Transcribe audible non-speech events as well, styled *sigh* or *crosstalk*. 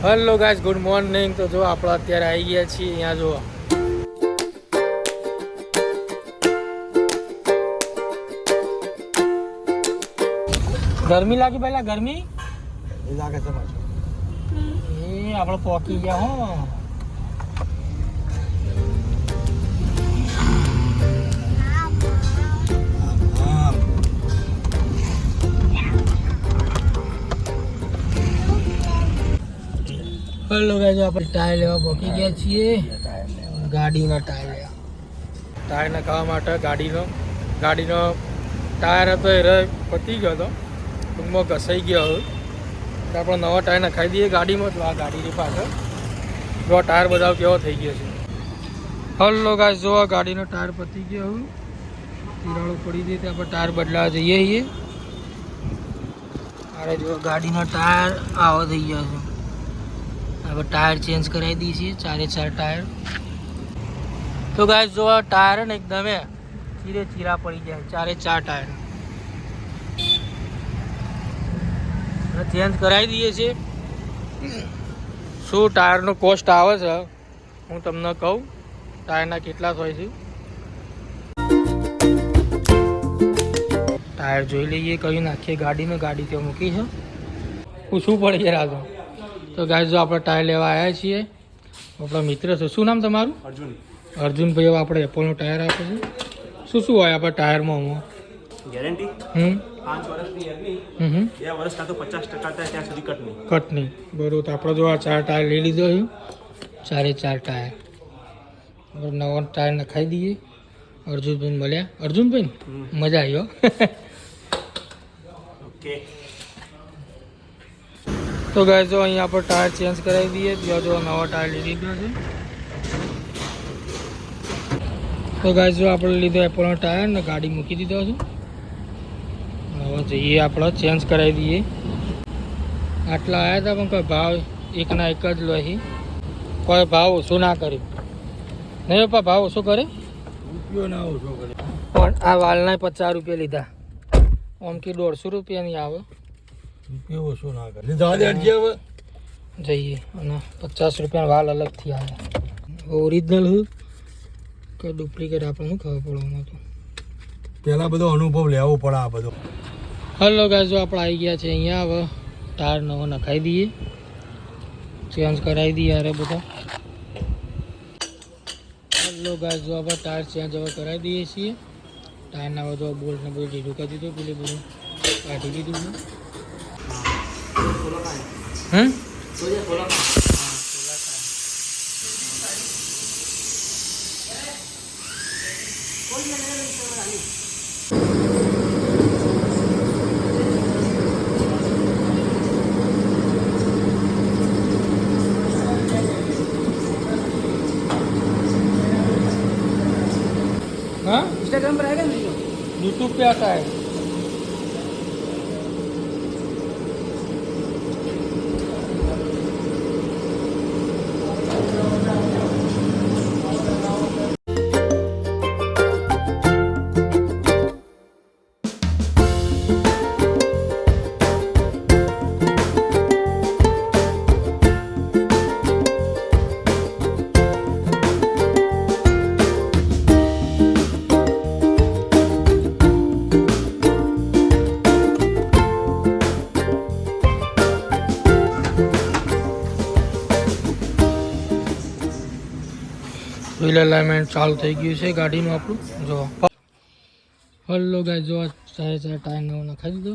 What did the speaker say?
Hello guys good morning તો જો આપણે અત્યારે આવી ગયા છીએ અહીંયા જો ગરમી લાગી પહેલા ગરમી? લાગે છે પાછું એ આપણે પોકી ગયા હો હા. હેલો ગાઈઝ આપણે ટાયર લેવા પોકી ગયા છીએ. ગાડીના ટાયર લેવા ટાયર નખાવા માટે ગાડીનો ગાડીનો ટાયર હતો, એ પતી ગયો હતો. ટૂંકમાં ઘસાઈ ગયો હવે. આપણે નવા ટાયર નખાઈ દઈએ ગાડીમાં, તો આ ગાડીની પાછળ. જો ટાયર બધા કેવો થઈ ગયો છે. હલો ગાઈઝ જો આ ગાડીનો ટાયર પતી ગયો તિરાડો પડી ગઈ ત્યાં આપણે ટાયર બદલાવા જઈએ છીએ. અરે જો ગાડીનો ટાયર આવો થઈ ગયો છે. હવે ટાયર ચેન્જ કરાવી દઈએ છીએ, ચારે ચાર ટાયર. તો ગાય જો આ ટાયર ને એકદમ ચીરે ચીરા પડી જાય ચારે ચાર ટાયર. ચેન્જ કરાવી દઈએ છીએ. શું ટાયરનો કોસ્ટ આવે છે? હું તમને કહું, ટાયરના કેટલા હોય છે? ટાયર જોઈ લઈએ, કયું નાખીએ? ગાડીને ગાડી ત્યાં મૂકી છે. પૂછવું પડે યાર આ તો ગાય જો આપણે ટાયર લેવા આવ્યા છીએ આપણા મિત્ર છે. શું નામ તમારું? અર્જુન. અર્જુનભાઈ આપણે એપોલનો ટાયર આપે છે. શું શું હોય આપણા ટાયરમાં હું ગેરંટી હમ? પાંચ વર્ષની યરની હમ હમ. બે વર્ષ કાં તો પચાસ ટકા થાય ત્યાં સુધી કટ કટની બરોબર તો આપણે જો આ ચાર ટાયર લઈ લીધો છે. ચારે ચાર ટાયર નવા ટાયર નખાઈ દઈએ. અર્જુનભાઈ મળ્યા. અર્જુનભાઈ મજા આવી ઓકે *laughs* તો ગાય જો અહીંયા આપણે ટાયર ચેન્જ કરાવી દઈએ ત્યાં જો નવા ટાયર લઈ લીધો છે. તો ગાય જો આપણે લીધો એપલનો ટાયર ને ગાડી મૂકી દીધો છે. હવે જઈએ આપણે ચેન્જ કરાવી દઈએ. આટલા આવ્યા હતા પણ કોઈ ભાવ એકના એક જ લોહી કોઈ ભાવ ઓછો ના કર્યું. નહીં પપ્પા ભાવ ઓછો કરે રૂપિયો ના ઓછો કરે પણ આ વાલના પચાસ રૂપિયા લીધા. આમ કે દોઢસો રૂપિયાની આવે. રૂપિયો શું ના કરે? લીધા દે અડજી હવે? જઈએ. અને પચાસ રૂપિયાનો વાલ અલગથી આવે. ઓરિજિનલ હું? કે ડુપ્લિકેટ આપણને ખબર પડવાનું હતું પહેલાં બધો અનુભવ લેવો પડે આ બધો. હલો ગાય જો આપણે આવી ગયા છે અહીંયા હવે ટાયર નવો નખાઈ દઈએ. ચેન્જ કરાવી દઈએ અરે બધા. હલો ગાય જો આપણે ટાયર ચેન્જ હવે કરાવી દઈએ છીએ. ટાયરના બધો બોલ્ટને બધું ઢીલું કરી દીધું પેલી બધું કાઢી દીધું હમ हाँ इंस्टाग्राम पर आएगा वीडियो यूट्यूब पे आता है વ્હીલ અલાઇનમેન્ટ ચાલુ થઈ ગયું છે ગાડીનું આપણું. જો. હલો ગાય જો આ ચારે ટાયર નવો દીધો.